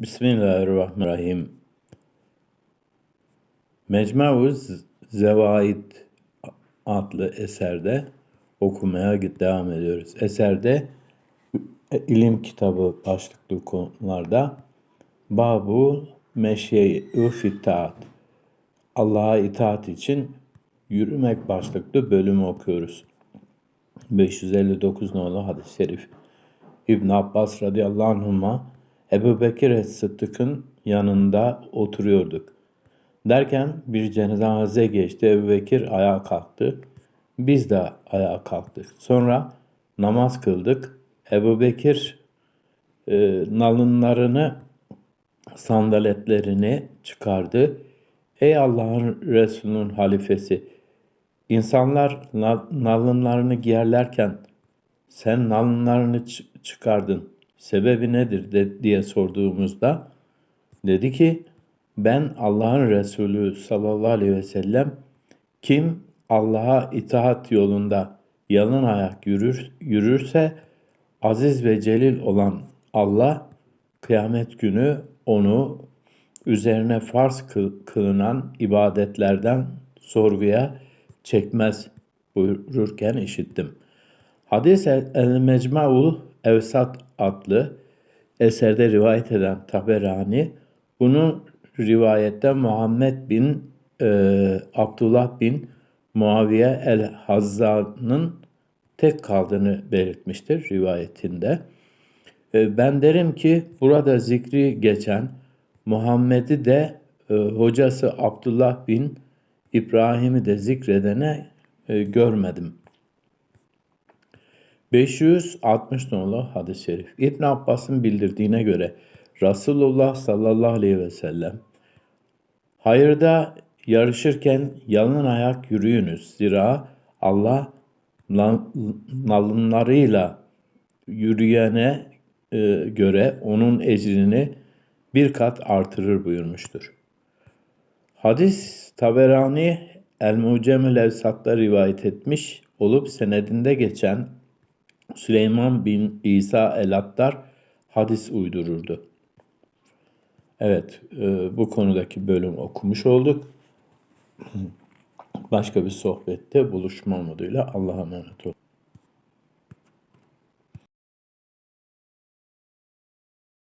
Bismillahirrahmanirrahim. Mecmuuz Zevaid adlı eserde okumaya devam ediyoruz. Eserde ilim kitabı başlıklı konularda Babu Meşye-i Fitaat Allah'a itaat için yürümek başlıklı bölümü okuyoruz. 559 nolu hadis-i şerif. İbn Abbas radıyallahu anhuma Ebu Bekir Sıddık'ın yanında oturuyorduk. Derken bir cenaze geçti. Ebu Bekir ayağa kalktı. Biz de ayağa kalktık. Sonra namaz kıldık. Ebu Bekir e, nalınlarını, sandaletlerini çıkardı. Ey Allah'ın Resulü'nün halifesi! İnsanlar nalınlarını giyerlerken sen nalınlarını çıkardın. Sebebi nedir de, diye sorduğumuzda dedi ki ben Allah'ın Resulü sallallahu aleyhi ve sellem kim Allah'a itaat yolunda yalın ayak yürür, yürürse aziz ve celil olan Allah kıyamet günü onu üzerine farz kılınan ibadetlerden sorguya çekmez buyururken işittim. Hadis el-Mecmu'ul Evsat adlı eserde rivayet eden Taberani bunun rivayette Muhammed bin e, Abdullah bin Muaviye el-Hazza'nın tek kaldığını belirtmiştir rivayetinde. E, ben derim ki burada zikri geçen Muhammed'i de e, hocası Abdullah bin İbrahim'i de zikredene e, görmedim. 560 nolu hadis-i şerif. İbn Abbas'ın bildirdiğine göre Resulullah sallallahu aleyhi ve sellem hayırda yarışırken yalın ayak yürüyünüz. Zira Allah nalınlarıyla yürüyene e, göre onun ecrini bir kat artırır buyurmuştur. Hadis Taberani El-Mucemül Evsat'ta rivayet etmiş olup senedinde geçen Süleyman bin İsa el-Attar hadis uydururdu. Evet, e, bu konudaki bölüm okumuş olduk. Başka bir sohbette buluşma umuduyla Allah'a emanet olun.